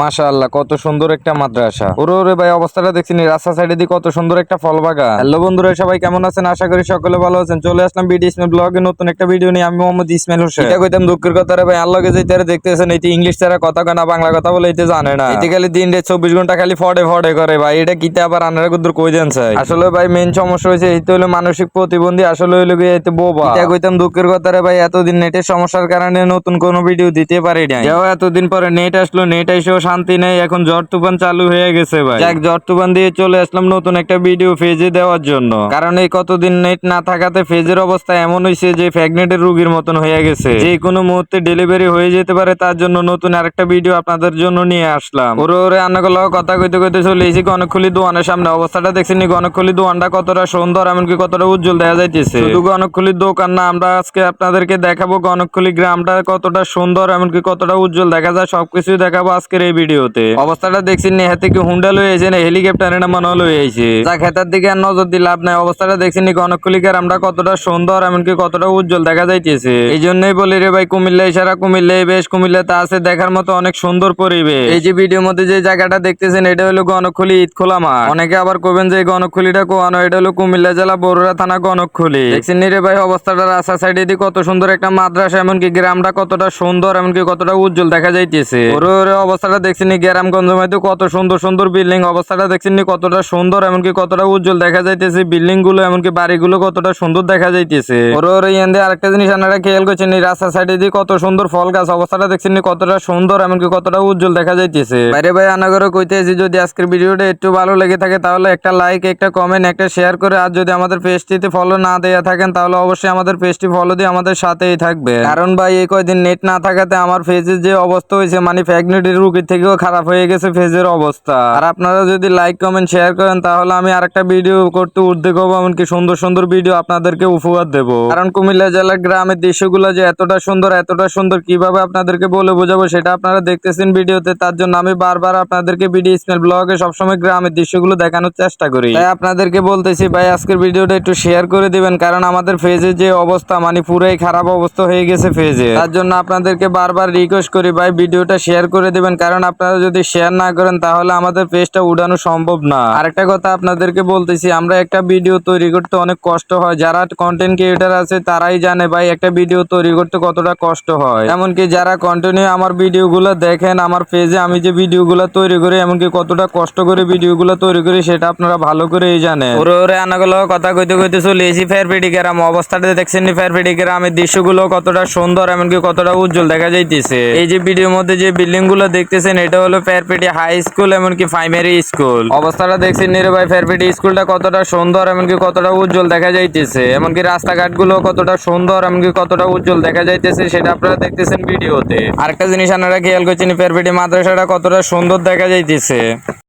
মাশাআল্লাহ কত সুন্দর একটা মাদ্রাসা। ওরে ওরে ভাই অবস্থাটা দেখছিনি রাস্তা সাইডে দিয়ে কত সুন্দর একটা ফল বাগান। হ্যালো বন্ধুরা সবাই কেমন আছেন? আশা করি সকলে ভালো আছেন। চলে আসলাম বিডি ইসমাইল ব্লগে নতুন একটা ভিডিও নিয়ে। আমি মোহাম্মদ ইসমাইল হোসেন। এটা কইতাম দুঃখের কথা রে ভাই আল্লাহকে যেতে দেখতেছেন এটি ইংলিশ ছাড়া কথা কয় না বাংলা কথা বলে এতে জানে না। এতে খালি দিন রে চব্বিশ ঘণ্টা খালি ফড়ে ফড়ে করে ভাই। এটা কিতে আবার আনারা কুদ্দুর কই দেন চাই? আসলে ভাই মেন সমস্যা হয়েছে এই তো হলো মানসিক প্রতিবন্ধী আসলে হইল গিয়ে এতে বোবা। এটা কইতাম দুঃখের কথা রে ভাই এতদিন নেটের সমস্যার কারণে নতুন কোনো ভিডিও দিতে পারি যাও এতদিন পরে নেট আসলো নেট এসেও শান্তি নেই, এখন ঝড় তুফান চালু হয়ে গেছে ভাই। যাক ঝড় তুফান দিয়ে চলে আসলাম নতুন একটা ভিডিও ফেজে দেওয়ার জন্য। কারণ এই কতদিন নেট না থাকাতে ফেজের অবস্থা এমন হয়েছে যে ফ্যাগনেটের রুগীর মতন হয়ে গেছে। যে কোনো মুহূর্তে ডেলিভারি হয়ে যেতে পারে, তার জন্য নতুন আরেকটা ভিডিও আপনাদের জন্য নিয়ে আসলাম। ওরে ওরে আন্নাগুলো কথা কইতে কইতে চলে এসেছি গণকখুলি দোয়ানের সামনে। অবস্থাটা দেখছেন গণকখুলি দোয়ানটা কতটা সুন্দর, এমনকি কতটা উজ্জ্বল দেখা যাইতেছে। শুধু গণকখুলির দোকান না, আমরা আজকে আপনাদেরকে দেখাবো গণকখুলি গ্রামটা কতটা সুন্দর, এমনকি কতটা উজ্জ্বল দেখা যায়। সবকিছুই দেখাবো আজকের এই ভিডিওতে। অবস্থাটা দেখছেন নেহা থেকে হুন্ডা লয়ে না হেলিকপ্টারে না মনে লয়ে এসে যা খেতার দিকে আর নজর দিয়ে লাভ নাই। অবস্থাটা দেখছেন গণকখুলি গ্রামটা কতটা সুন্দর, এমনকি কতটা উজ্জ্বল দেখা যাইতেছে। এই জন্যই বলি রে ভাই, কুমিল্লা ইশারা কুমিল্লা বেশ, কুমিল্লা তা আছে দেখার মতো অনেক সুন্দর পরিবেশ। এই যে ভিডিওর মধ্যে যে জায়গাটা দেখতেছেন, এটা হলো গণকখুলি ঈদখোলা মাঠ। অনেকে আবার কবেন যে গণকখুলিটা কোয়ানো? এটা হলো কুমিল্লা জেলা বরুড়া থানা গণকখুলি দেখছেন নি রে ভাই, অবস্থাটা রাস্তা সাইডে দিয়ে কত সুন্দর একটা মাদ্রাসা, এমনকি গ্রামটা কতটা সুন্দর, এমনকি কতটা উজ্জ্বল দেখা যাইতেছে। ওরে অবস্থাটা দেখছেন গ্রামগঞ্জ মধ্যে কত সুন্দর সুন্দর বিল্ডিং, অবস্থাটা দেখছেন কতটা সুন্দর, এমনকি কতটা উজ্জ্বল দেখা যাইতেছে বিল্ডিংগুলো এমনকি বাড়িগুলো কতটা সুন্দর দেখা যাইতেছে। ওরে ওরে আরেকটা জিনিস আপনারা খেয়াল করছেন নি রাস্তা সাইডে দিয়ে কত সুন্দর ফল গাছ, অবস্থাটা দেখছেন কতটা সুন্দর, এমনকি কতটা উজ্জ্বল দেখা যাইতেছে। বাইরে ভাই আনাগরে কইতেছি, যদি আজকের ভিডিওটা একটু ভালো লেগে থাকে, তাহলে একটা লাইক একটা কমেন্ট একটা শেয়ার করে, আর যদি আমাদের পেজটিতে ফলো না দেয়া থাকেন, তাহলে অবশ্যই আমাদের পেজটি ফলো দিয়ে আমাদের সাথেই থাকবে কারণ ভাই, এই কয়দিন নেট না থাকাতে আমার ফেজের যে অবস্থা হয়েছে মানে ফ্যাগনেটের রুগীর থেকেও খারাপ হয়ে গেছে ফেজের অবস্থা। আর আপনারা যদি লাইক কমেন্ট শেয়ার করেন, তাহলে আমি আরেকটা ভিডিও করতে উদ্যোগ হব এমনকি সুন্দর সুন্দর ভিডিও আপনাদেরকে উপহার দেবো। কারণ কুমিল্লা জেলার গ্রামের দৃশ্যগুলো যে এতটা সুন্দর এতটা সুন্দর কীভাবে আপনাদেরকে বলে বোঝাবো সেটা আপনারা দেখতেছেন ভিডিওতে তার জন্য আমি বারবার আপনাদেরকে ভিডিও স্মেল ব্লগে সবসময় গ্রামের দৃশ্যগুলো দেখানোর চেষ্টা করি। তাই আপনাদেরকে বলতেছি, ভাই, আজকের ভিডিওটা একটু শেয়ার করে দিবেন, কারণ আমাদের ফেজে যে অবস্থা মানে পুরাই খারাপ অবস্থা হয়ে গেছে ফেজে তার জন্য আপনাদেরকে বারবার রিকোয়েস্ট করি, ভাই ভিডিওটা শেয়ার করে দিবেন, কারণ আপনারা যদি শেয়ার না করেন, তাহলে আমাদের পেজটা উঠানো সম্ভব না। আরেকটা কথা আপনাদেরকে বলতেছি, আমরা একটা ভিডিও তৈরি করতে অনেক কষ্ট হয়। যারা কন্টেন্ট ক্রিয়েটার আছে, তারাই জানে ভাই, একটা ভিডিও তৈরি করতে কতটা কষ্ট হয়। এমনকি যারা কন্টিনিউ আমার ভিডিওগুলো দেখেন, আমার পেজে আমি যে ভিডিওগুলো তৈরি করি, এমনকি কতটা কষ্ট করে ভিডিওগুলো তৈরি করি, সেটা আপনারা ভালো করেই জানেন। ওরে ওরে আনাগুলো কথা কইতে কইতে চলে এসি ফেরফেডি গ্রাম অবস্থাটা দেখছেন নি ফেরফেডি গ্রামের দৃশ্যগুলো কতটা সুন্দর, এমনকি কতটা উজ্জ্বল দেখা যাইতেছে। এই যে ভিডিওর মধ্যে যে বিল্ডিংগুলো দেখতেছেন, এটা হলো ফেরপিটি হাই স্কুল এমনকি প্রাইমারি স্কুল অবস্থাটা দেখছেন নিরে ভাই ফেরফেডি স্কুলটা কতটা সুন্দর, এমনকি কতটা উজ্জ্বল দেখা যাইতেছে। এমনকি রাস্তাঘাটগুলো কতটা সুন্দর, এমনকি কতটা উজ্জ্বল দেখা যাইতেছে, সেটা আপনারা দেখতেছেন ভিডিওতে। আরেকটা জিনিস আপনারা খেয়াল করছেন ফেরপিটি মাদ্রাসাটা কতটা সুন্দর দেখা যাইতেছে।